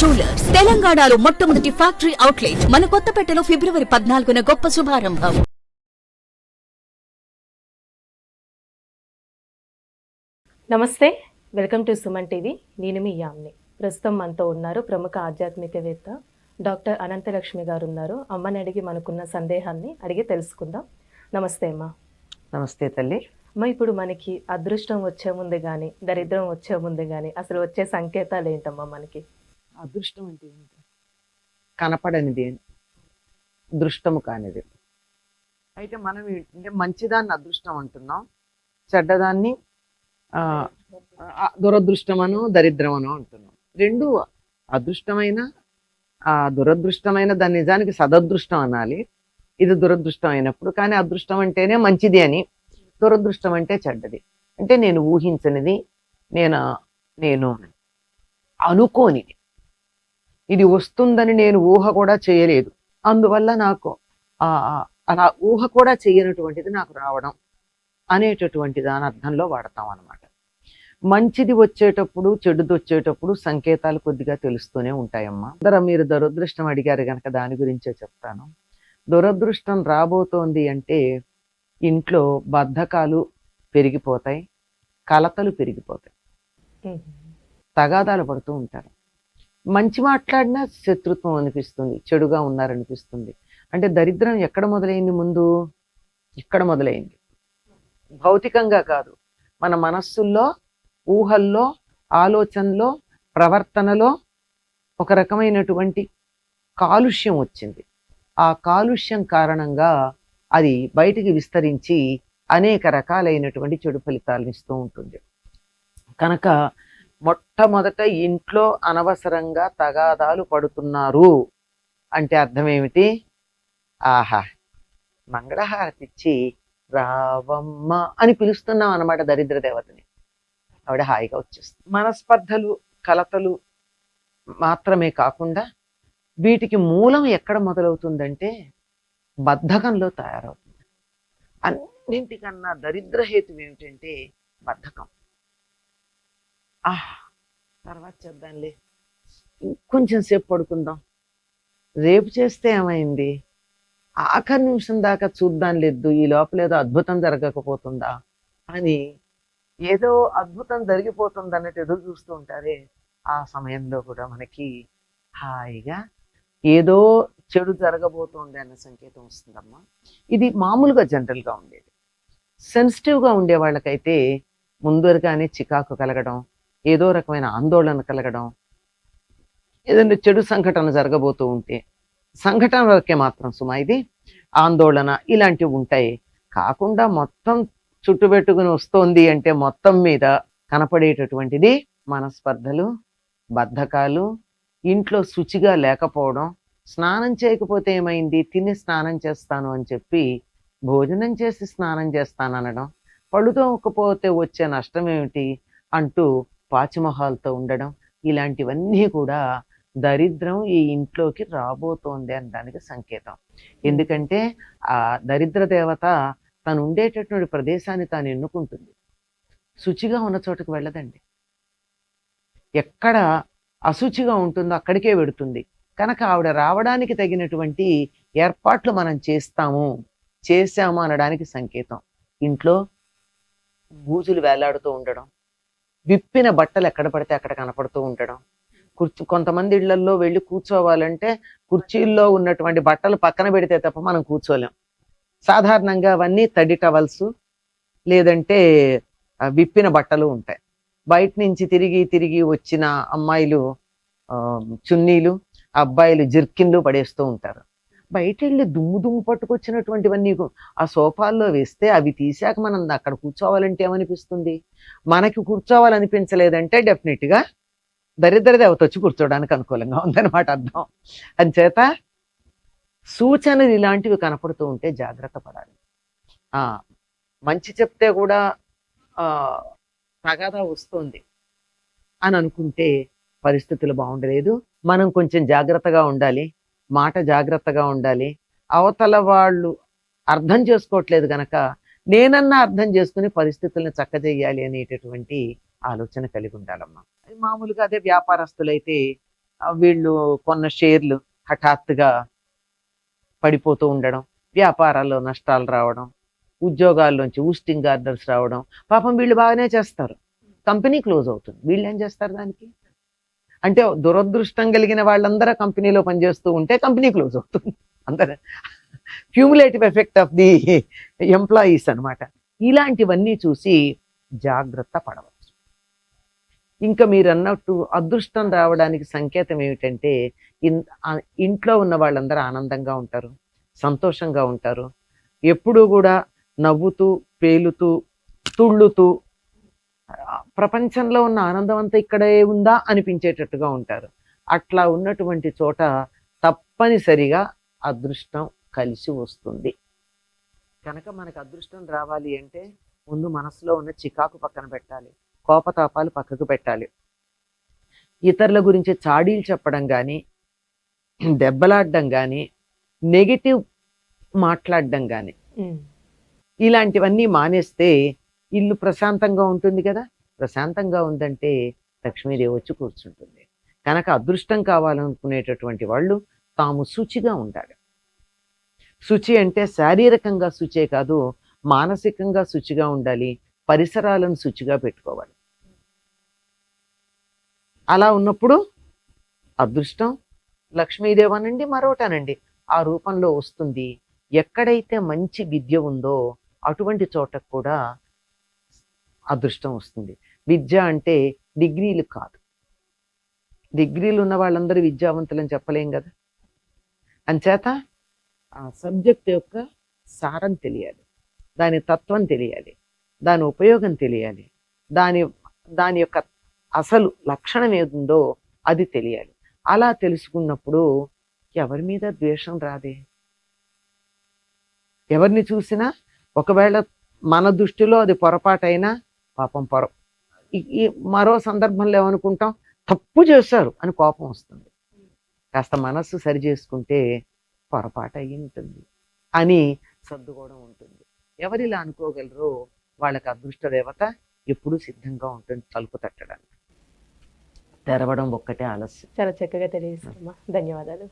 Jewellers తెలంగాణలో మొట్టమొదటి factory outlet మన కొత్తపేటలో ఫిబ్రవరి పద్నాలుగున గొప్ప శుభారంభం. నమస్తే వెల్కమ్ టు సుమన్ టీవీ. నేను మీ యామ్ని. ప్రస్తుతం మనతో ఉన్నారు ప్రముఖ ఆధ్యాత్మికవేత్త డాక్టర్ అనంతలక్ష్మి గారు ఉన్నారు అమ్మని అడిగి మనకున్న సందేహాన్ని అడిగి తెలుసుకుందాం. నమస్తే అమ్మా. నమస్తే తల్లి. అమ్మ ఇప్పుడు మనకి అదృష్టం వచ్చే ముందు కానీ దరిద్రం వచ్చే ముందు కానీ అసలు వచ్చే సంకేతాలు ఏంటమ్మా మనకి? అదృష్టం అంటే ఏంటి? కనపడనిది దృష్టము కానిది. అయితే మనం ఏంటంటే మంచిదాన్ని అదృష్టం అంటున్నాం. చెడ్డదాన్ని ఆ, దురదృష్టమను దరిద్రమను అంటున్నాం. రెండు అదృష్టమైన ఆ దురదృష్టమైన దాని నిజానికి సదదృష్టం అనాలి. ఇది దురదృష్టం అయినప్పుడు కానీ అదృష్టం అంటేనే మంచిది అని. దురదృష్టం అంటే చెడ్డది. అంటే నేను ఊహించనిది నేను నేను అనుకోనిది. ఇది వస్తుందని నేను ఊహ కూడా చేయలేదు. అందువల్ల నాకు అలా ఊహ కూడా చేయనటువంటిది నాకు రావడం అనేటటువంటి దాని అర్థంలో వాడతాం అన్నమాట. మంచిది వచ్చేటప్పుడు చెడుది వచ్చేటప్పుడు సంకేతాలు కొద్దిగా తెలుస్తూనే ఉంటాయమ్మా. అందరూ మీరు దురదృష్టం అడిగారు కనుక దాని గురించే చెప్తాను. దురదృష్టం రాబోతోంది అంటే ఇంట్లో బద్ధకాలు పెరిగిపోతాయి కలతలు పెరిగిపోతాయి. తగాదాలు పడుతూ ఉంటారు. మంచి మాట్లాడినా శత్రుత్వం అనిపిస్తుంది చెడుగా ఉన్నారనిపిస్తుంది. అంటే దరిద్రం ఎక్కడ మొదలైంది ముందు? ఇక్కడ మొదలైంది. భౌతికంగా కాదు. మన మనస్సుల్లో ఊహల్లో ఆలోచనలో ప్రవర్తనలో ఒక రకమైనటువంటి కాలుష్యం వచ్చింది. ఆ కాలుష్యం కారణంగా అది బయటికి విస్తరించి అనేక రకాలైనటువంటి చెడు ఫలితాలను ఇస్తూ ఉంటుంది. కనుక మొట్టమొదట ఇంట్లో అనవసరంగా తగాదాలు పడుతున్నారు. అంటే అర్థం ఏమిటి ఆహా మంగళహారతి ఇచ్చి రావమ్మ అని పిలుస్తున్నాం అన్నమాట దరిద్ర దేవతని. ఆవిడ హాయిగా వచ్చేస్తుంది. మనస్పర్ధలు కలతలు మాత్రమే కాకుండా వీటికి మూలం ఎక్కడ మొదలవుతుందంటే బద్ధకంలో తయారవుతుంది. అన్నింటికన్నా దరిద్ర హేతు ఏమిటంటే బద్ధకం. ఆహ్ తర్వాత చేద్దాంలే. ఇంకొంచెం సేపు పడుకుందాం. రేపు చేస్తే ఏమైంది? ఆఖరి నిమిషం దాకా చూద్దాం లేదు. ఈ లోపల ఏదో అద్భుతం జరగకపోతుందా అని ఏదో అద్భుతం జరిగిపోతుంది అన్నట్టు ఎదురు చూస్తూ ఉంటారే. ఆ సమయంలో కూడా మనకి హాయిగా ఏదో చెడు జరగబోతుంది అన్న సంకేతం వస్తుందమ్మా. ఇది మామూలుగా జనరల్గా ఉండేది. సెన్సిటివ్గా ఉండే వాళ్ళకైతే ముందరగానే చికాకు కలగడం ఏదో రకమైన ఆందోళన కలగడం ఏదైనా చెడు సంఘటన జరగబోతూ ఉంటే సంఘటన వరకే మాత్రం సుమా ఇది ఆందోళన ఇలాంటివి ఉంటాయి. కాకుండా మొత్తం చుట్టుపెట్టుకుని వస్తోంది అంటే మొత్తం మీద కనపడేటటువంటిది మనస్పర్ధలు బద్ధకాలు ఇంట్లో శుచిగా లేకపోవడం స్నానం చేయకపోతే ఏమైంది? తిని స్నానం చేస్తాను అని చెప్పి భోజనం చేసి స్నానం చేస్తాను అనడం పళ్ళు తోమకపోతే వచ్చే నష్టం ఏమిటి? అంటూ పాచిమొహాలతో ఉండడం ఇలాంటివన్నీ కూడా దరిద్రం ఈ ఇంట్లోకి రాబోతోంది అనడానికి సంకేతం. ఎందుకంటే ఆ దరిద్ర దేవత తను ఉండేటటువంటి ప్రదేశాన్ని తాను ఎన్నుకుంటుంది. శుచిగా ఉన్న చోటుకు వెళ్ళదండి. ఎక్కడ అశుచిగా ఉంటుందో అక్కడికే వెడుతుంది. కనుక ఆవిడ రావడానికి తగినటువంటి ఏర్పాట్లు మనం చేస్తాము చేశాము అనడానికి సంకేతం. ఇంట్లో బూజులు వేలాడుతూ ఉండడం విప్పిన బట్టలు ఎక్కడ పడితే అక్కడ కనపడుతూ ఉండడం. కుర్చీ కొంతమంది ఇళ్ళలో వెళ్ళి కూర్చోవాలంటే కుర్చీల్లో ఉన్నటువంటి బట్టలు పక్కన పెడితే తప్ప మనం కూర్చోలేం. సాధారణంగా అవన్నీ తడి టవల్స్ లేదంటే విప్పిన బట్టలు ఉంటాయి. బయట నుంచి తిరిగి తిరిగి వచ్చిన అమ్మాయిలు ఆ, చున్నీలు అబ్బాయిలు జిర్కిన్లు పడేస్తూ ఉంటారు. బయట వెళ్ళి దుమ్ము దుమ్ము పట్టుకొచ్చినటువంటివన్నీ ఆ సోఫాల్లో వేస్తే అవి తీసాక మనం అక్కడ కూర్చోవాలంటే ఏమనిపిస్తుంది? మనకి కూర్చోవాలనిపించలేదంటే డెఫినెట్గా దరిద్ర దేవత వచ్చి కూర్చోవడానికి అనుకూలంగా ఉందన్నమాట అర్థం. అంచేత సూచనలు ఇలాంటివి కనపడుతూ ఉంటే జాగ్రత్త పడాలి. ఆ మంచి చెప్తే కూడా ఆ తగాదా వస్తుంది అని అనుకుంటే పరిస్థితులు బాగుండలేదు. మనం కొంచెం జాగ్రత్తగా ఉండాలి. మాట జాగ్రత్తగా ఉండాలి. అవతల వాళ్ళు అర్థం చేసుకోవట్లేదు గనక నేనన్నా అర్థం చేసుకుని పరిస్థితులను చక్కజెయ్యాలి అనేటటువంటి ఆలోచన కలిగి ఉండాలమ్మా. మామూలుగా అదే వ్యాపారస్తులైతే వీళ్ళు కొన్న షేర్లు హఠాత్తుగా పడిపోతూ ఉండడం వ్యాపారాల్లో నష్టాలు రావడం ఉద్యోగాల్లోంచి ఊస్టింగ్ ఆర్డర్స్ రావడం పాపం వీళ్ళు బాగానే చేస్తారు. కంపెనీ క్లోజ్ అవుతుంది. వీళ్ళు ఏం చేస్తారు దానికి? అంటే దురదృష్టం కలిగిన వాళ్ళందరూ కంపెనీలో పనిచేస్తూ ఉంటే కంపెనీ క్లోజ్ అవుతుంది. అందరూ. Cumulative effect of the employees అన్నమాట. ఇలాంటివన్నీ చూసి జాగ్రత్త పడవచ్చు. ఇంకా మీరు అన్నట్టు అదృష్టం రావడానికి సంకేతం ఏమిటంటే ఇంట్లో ఉన్న వాళ్ళందరూ ఆనందంగా ఉంటారు సంతోషంగా ఉంటారు. ఎప్పుడూ కూడా నవ్వుతూ పేలుతూ తుళ్ళుతూ ప్రపంచంలో ఉన్న ఆనందం అంతా ఇక్కడే ఉందా అనిపించేటట్టుగా ఉంటారు. అట్లా ఉన్నటువంటి చోట తప్పనిసరిగా అదృష్టం కలిసి వస్తుంది. కనుక మనకు అదృష్టం రావాలి అంటే ముందు మనసులో ఉన్న చికాకు పక్కన పెట్టాలి. కోపతాపాలు పక్కకు పెట్టాలి. ఇతరుల గురించి చాడీలు చెప్పడం కానీ దెబ్బలాడడం కానీ నెగిటివ్ మాట్లాడడం కానీ. ఇలాంటివన్నీ మానేస్తే ఇల్లు ప్రశాంతంగా ఉంటుంది కదా? ప్రశాంతంగా ఉందంటే లక్ష్మీదేవి వచ్చి కూర్చుంటుంది. కనుక అదృష్టం కావాలనుకునేటటువంటి వాళ్ళు తాము శుచిగా ఉండాలి. శుచి అంటే శారీరకంగా శుచే కాదు మానసికంగా శుచిగా ఉండాలి పరిసరాలను శుచిగా పెట్టుకోవాలి. అలా ఉన్నప్పుడు అదృష్టం లక్ష్మీదేవనండి మరోటనండి. ఆ రూపంలో వస్తుంది. ఎక్కడైతే మంచి విద్య ఉందో అటువంటి చోటకు కూడా అదృష్టం వస్తుంది. విద్య అంటే డిగ్రీలు కాదు. డిగ్రీలు ఉన్న వాళ్ళందరూ విద్యావంతులని చెప్పలేం కదా? అంచేత ఆ సబ్జెక్ట్ యొక్క సారం తెలియాలి. దాని తత్వం తెలియాలి. దాని ఉపయోగం తెలియాలి. దాని దాని యొక్క అసలు లక్షణం ఏదుందో అది తెలియాలి. అలా తెలుసుకున్నప్పుడు ఎవరి మీద ద్వేషం రాదే? ఎవరిని చూసినా ఒకవేళ మన దృష్టిలో అది పొరపాటైనా పాపం పొర. ఈ- మరో సందర్భంలో ఏమనుకుంటాం? తప్పు చేశారు అని కోపం వస్తుంది. కాస్త మనస్సు సరి చేసుకుంటే పొరపాటు అయి ఉంటుంది అని సర్దుకోవడం ఉంటుంది. ఎవరిలా అనుకోగలరో వాళ్ళకి అదృష్ట దేవత ఎప్పుడూ సిద్ధంగా ఉంటుంది తలుపు తట్టడానికి. తెరవడం ఒక్కటే ఆలస్యం. చాలా చక్కగా తెలియజేస్తారమ్మా ధన్యవాదాలు.